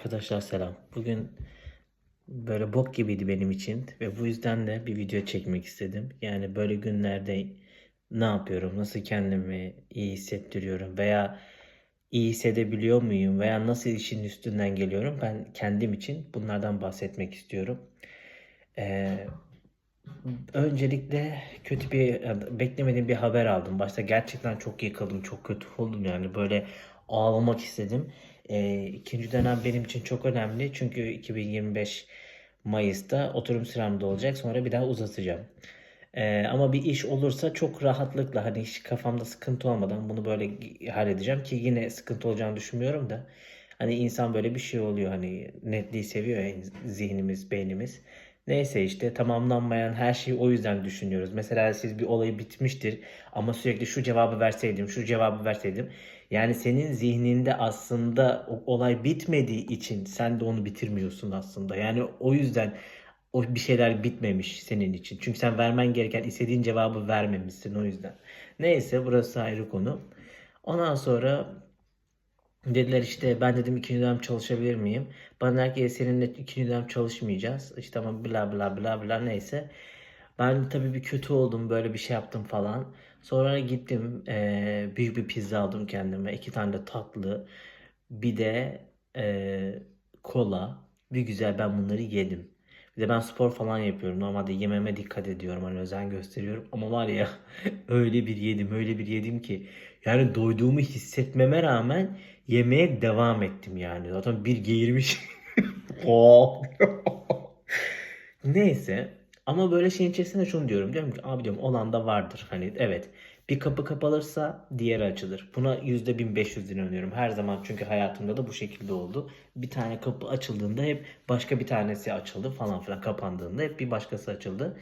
Arkadaşlar selam. Bugün böyle bok gibiydi benim için ve bu yüzden de bir video çekmek istedim. Yani böyle günlerde ne yapıyorum, nasıl kendimi iyi hissettiriyorum veya iyi hissedebiliyor muyum veya nasıl işin üstünden geliyorum ben kendim için bunlardan bahsetmek istiyorum. Ee, öncelikle kötü bir beklemediğim bir haber aldım. Başta gerçekten çok yıkıldım, çok kötü oldum yani böyle ağlamak istedim. Ee, ikinci dönem benim için çok önemli çünkü 2025 Mayıs'ta oturum süremde olacak. Sonra bir daha uzatacağım. Ee, ama bir iş olursa çok rahatlıkla hani hiç kafamda sıkıntı olmadan bunu böyle halledeceğim ki yine sıkıntı olacağını düşünmüyorum da hani insan böyle bir şey oluyor hani netliği seviyor ya zihnimiz, beynimiz. Neyse işte tamamlanmayan her şeyi o yüzden düşünüyoruz. Mesela siz bir olayı bitmiştir ama sürekli şu cevabı verseydim, şu cevabı verseydim. Yani senin zihninde aslında o olay bitmediği için sen de onu bitirmiyorsun aslında. Yani o yüzden o bir şeyler bitmemiş senin için. Çünkü sen vermen gereken istediğin cevabı vermemişsin o yüzden. Neyse burası ayrı konu. Ondan sonra dediler işte ben dedim ikinci dönem çalışabilir miyim? Bana dediler ki "E, seninle ikinci dönem çalışmayacağız. İşte ama bla bla bla bla neyse. Ben tabii bir kötü oldum böyle bir şey yaptım falan. Sonra gittim eee, büyük bir pizza aldım kendime. iki tane de tatlı. Bir de eee, kola. Bir güzel ben bunları yedim. Bir de ben spor falan yapıyorum. Normalde yememe dikkat ediyorum. Hani özen gösteriyorum. Ama var ya öyle bir yedim öyle bir yedim ki. Yani doyduğumu hissetmeme rağmen yemeye devam ettim yani. Zaten bir geğirmiş. Neyse. Ama böyle şeyin içerisinde şunu diyorum. Diyorum ki abi diyorum olan da vardır. Hani evet bir kapı kapalırsa diğeri açılır. Buna %1500 inanıyorum. Her zaman çünkü hayatımda da bu şekilde oldu. Bir tane kapı açıldığında hep başka bir tanesi açıldı falan filan. Kapandığında hep bir başkası açıldı.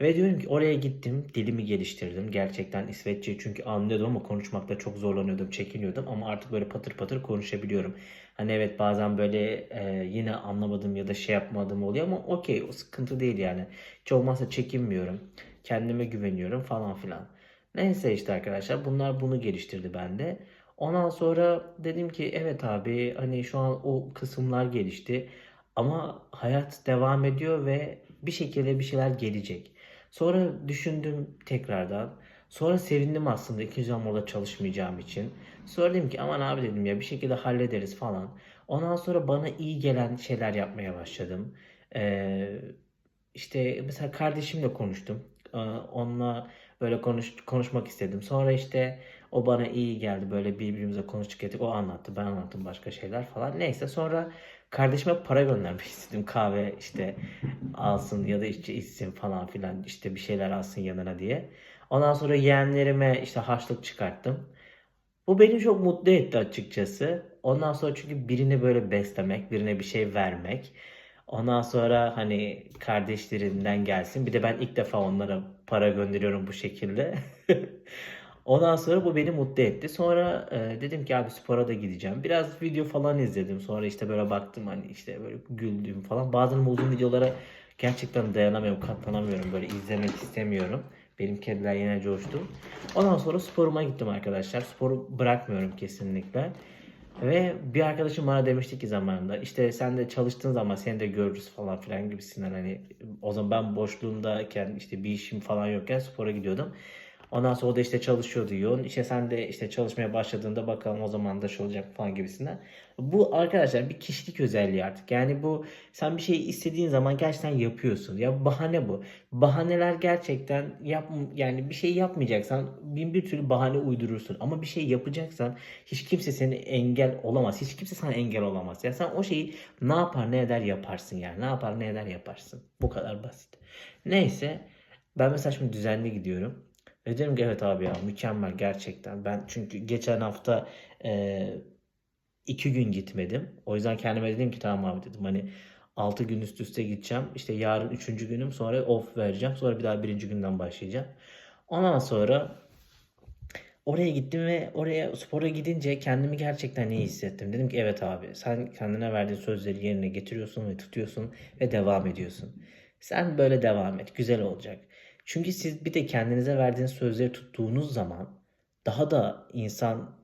Ve diyorum ki oraya gittim, dilimi geliştirdim. Gerçekten İsveççe çünkü anlıyordum ama konuşmakta çok zorlanıyordum, çekiniyordum. Ama artık böyle patır patır konuşabiliyorum. Hani evet bazen böyle e, yine anlamadım ya da şey yapmadım oluyor ama okey o sıkıntı değil yani. Hiç olmazsa çekinmiyorum. Kendime güveniyorum falan filan. Neyse işte arkadaşlar bunlar bunu geliştirdi bende. Ondan sonra dedim ki evet abi hani şu an o kısımlar gelişti. Ama hayat devam ediyor ve bir şekilde bir şeyler gelecek. Sonra düşündüm tekrardan. Sonra sevindim aslında ikinci zaman orada çalışmayacağım için. Sonra dedim ki aman abi dedim ya bir şekilde hallederiz falan. Ondan sonra bana iyi gelen şeyler yapmaya başladım. Ee, işte mesela kardeşimle konuştum. Ee, onunla böyle konuş, konuşmak istedim. Sonra işte o bana iyi geldi. Böyle birbirimize konuştuk ettik. O anlattı, ben anlattım başka şeyler falan. Neyse sonra kardeşime para göndermek istedim. Kahve işte alsın ya da işte içsin falan filan işte bir şeyler alsın yanına diye. Ondan sonra yeğenlerime işte harçlık çıkarttım. Bu beni çok mutlu etti açıkçası. Ondan sonra çünkü birini böyle beslemek, birine bir şey vermek. Ondan sonra hani kardeşlerinden gelsin. Bir de ben ilk defa onlara para gönderiyorum bu şekilde. Ondan sonra bu beni mutlu etti. Sonra e, dedim ki abi spora da gideceğim. Biraz video falan izledim. Sonra işte böyle baktım hani işte böyle güldüğüm falan. Bazen uzun videolara gerçekten dayanamıyorum, katlanamıyorum. Böyle izlemek istemiyorum. Benim kediler yine coştu. Ondan sonra sporuma gittim arkadaşlar. Sporu bırakmıyorum kesinlikle. Ve bir arkadaşım bana demişti ki zamanında işte sen de çalıştığın zaman seni de görürüz falan filan gibisinden hani o zaman ben boşluğumdayken işte bir işim falan yokken spora gidiyordum. Ondan sonra o da işte çalışıyordu yoğun. İşte sen de işte çalışmaya başladığında bakalım o zaman da şey olacak falan gibisinden. Bu arkadaşlar bir kişilik özelliği artık. Yani bu sen bir şey istediğin zaman gerçekten yapıyorsun. Ya bahane bu. Bahaneler gerçekten yap yani bir şey yapmayacaksan bin bir türlü bahane uydurursun. Ama bir şey yapacaksan hiç kimse seni engel olamaz. Hiç kimse sana engel olamaz. Ya sen o şeyi ne yapar ne eder yaparsın yani. Ne yapar ne eder yaparsın. Bu kadar basit. Neyse ben mesela şimdi düzenli gidiyorum. Ve dedim ki evet abi ya mükemmel gerçekten. Ben çünkü geçen hafta e, iki gün gitmedim. O yüzden kendime dedim ki tamam abi dedim hani 6 gün üst üste gideceğim. İşte yarın üçüncü günüm sonra off vereceğim. Sonra bir daha birinci günden başlayacağım. Ondan sonra oraya gittim ve oraya spora gidince kendimi gerçekten iyi hissettim. Dedim ki evet abi sen kendine verdiğin sözleri yerine getiriyorsun ve tutuyorsun ve devam ediyorsun. Sen böyle devam et. Güzel olacak. Çünkü siz bir de kendinize verdiğiniz sözleri tuttuğunuz zaman daha da insan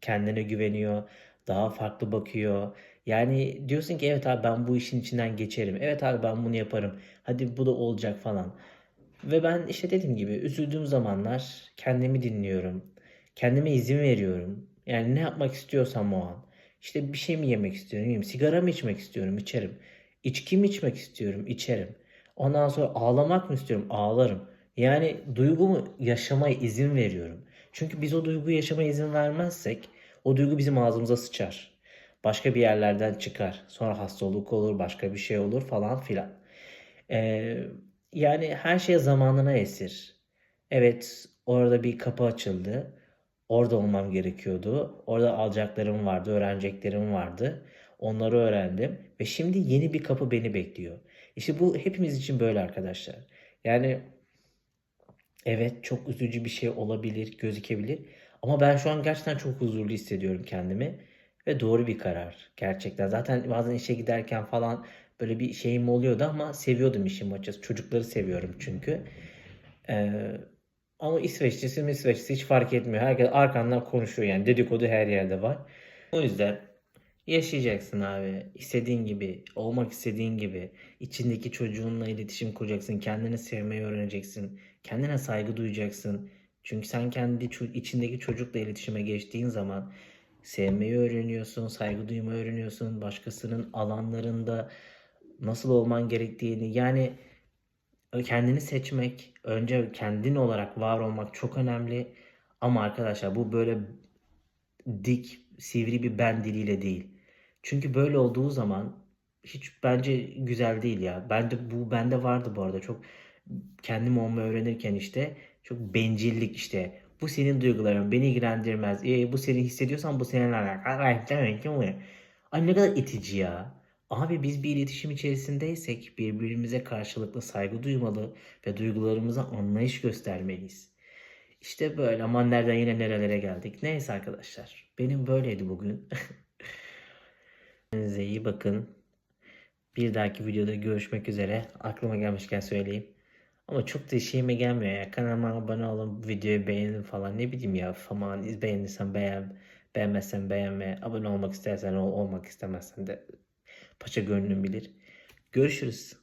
kendine güveniyor, daha farklı bakıyor. Yani diyorsun ki evet abi ben bu işin içinden geçerim. Evet abi ben bunu yaparım. Hadi bu da olacak falan. Ve ben işte dediğim gibi üzüldüğüm zamanlar kendimi dinliyorum. Kendime izin veriyorum. Yani ne yapmak istiyorsam o an. İşte bir şey mi yemek istiyorum. Sigara mı içmek istiyorum, içerim. İçki mi içmek istiyorum, içerim. Ondan sonra ağlamak mı istiyorum, ağlarım. Yani duygumu yaşamaya izin veriyorum. Çünkü biz o duyguyu yaşamaya izin vermezsek o duygu bizim ağzımıza sıçar. Başka bir yerlerden çıkar. Sonra hastalık olur, başka bir şey olur falan filan. Ee, yani her şey zamanına esir. Evet, orada bir kapı açıldı. Orada olmam gerekiyordu. Orada alacaklarım vardı, öğreneceklerim vardı. Onları öğrendim ve şimdi yeni bir kapı beni bekliyor. İşte bu hepimiz için böyle arkadaşlar. Yani evet çok üzücü bir şey olabilir, gözükebilir. Ama ben şu an gerçekten çok huzurlu hissediyorum kendimi. Ve doğru bir karar gerçekten. Zaten bazen işe giderken falan böyle bir şeyim oluyordu ama seviyordum işimi açıkçası. Çocukları seviyorum çünkü. Ee, ama İsveçlisi mi İsveçlisi hiç fark etmiyor. Herkes arkandan konuşuyor yani dedikodu her yerde var. O yüzden yaşayacaksın abi. İstediğin gibi, olmak istediğin gibi. içindeki çocuğunla iletişim kuracaksın. Kendini sevmeyi öğreneceksin. Kendine saygı duyacaksın. Çünkü sen kendi içindeki çocukla iletişime geçtiğin zaman sevmeyi öğreniyorsun, saygı duymayı öğreniyorsun. Başkasının alanlarında nasıl olman gerektiğini yani kendini seçmek, önce kendin olarak var olmak çok önemli. Ama arkadaşlar bu böyle dik, sivri bir ben diliyle değil. Çünkü böyle olduğu zaman hiç bence güzel değil ya. Bence bu bende vardı bu arada. Çok kendim olmayı öğrenirken işte çok bencillik işte. Bu senin duyguların beni ilgilendirmez. E, bu seni hissediyorsan bu seninle alakalı. Ay ne kadar itici ya. Abi biz bir iletişim içerisindeysek birbirimize karşılıklı saygı duymalı ve duygularımıza anlayış göstermeliyiz. İşte böyle aman nereden yine nerelere geldik. Neyse arkadaşlar. Benim böyleydi bugün. Kendinize iyi bakın. Bir dahaki videoda görüşmek üzere. Aklıma gelmişken söyleyeyim. Ama çok da şeyime gelmiyor ya. Kanalıma abone olun, videoyu beğenin falan. Ne bileyim ya. Aman beğenirsen beğen, beğenmezsen beğenme. Abone olmak istersen ol, olmak istemezsen de paça gönlün bilir. Görüşürüz.